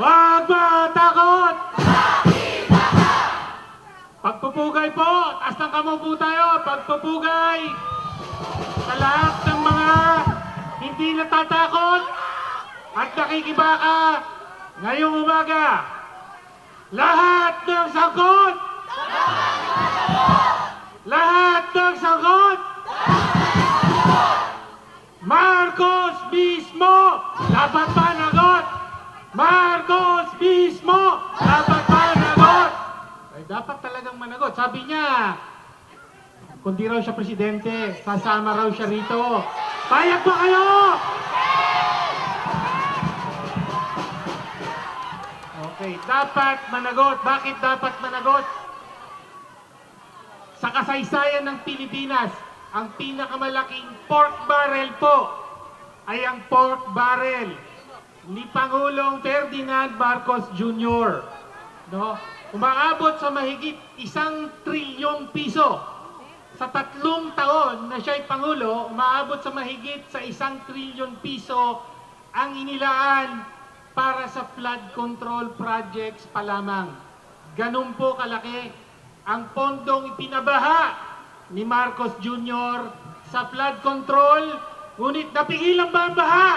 Huwag matakot! Pagpupugay po! Taas ng kamay po tayo! Pagpupugay! Sa lahat ng mga hindi natatakot at nakikibaka ngayong umaga. Lahat ng sagot! Lahat ng sagot! Marcos mismo! Dapat managot! Marcos mismo! Dapat managot! Ay, dapat talagang managot. Sabi niya, kung di raw siya presidente, sasama raw siya rito. Payag ba kayo? Okay, dapat managot. Bakit dapat managot? Sa kasaysayan ng Pilipinas, ang pinakamalaking pork barrel po ay ang pork barrel ni Pangulong Ferdinand Marcos Jr. No? Umaabot sa mahigit isang trilyong piso. Sa tatlong taon na siya'y Pangulo, umaabot sa mahigit sa isang trilyon piso ang inilaan para sa flood control projects pa lamang. Ganun po kalaki ang pondong ipinabaha ni Marcos Jr. sa flood control, ngunit napigilan ba ang baha?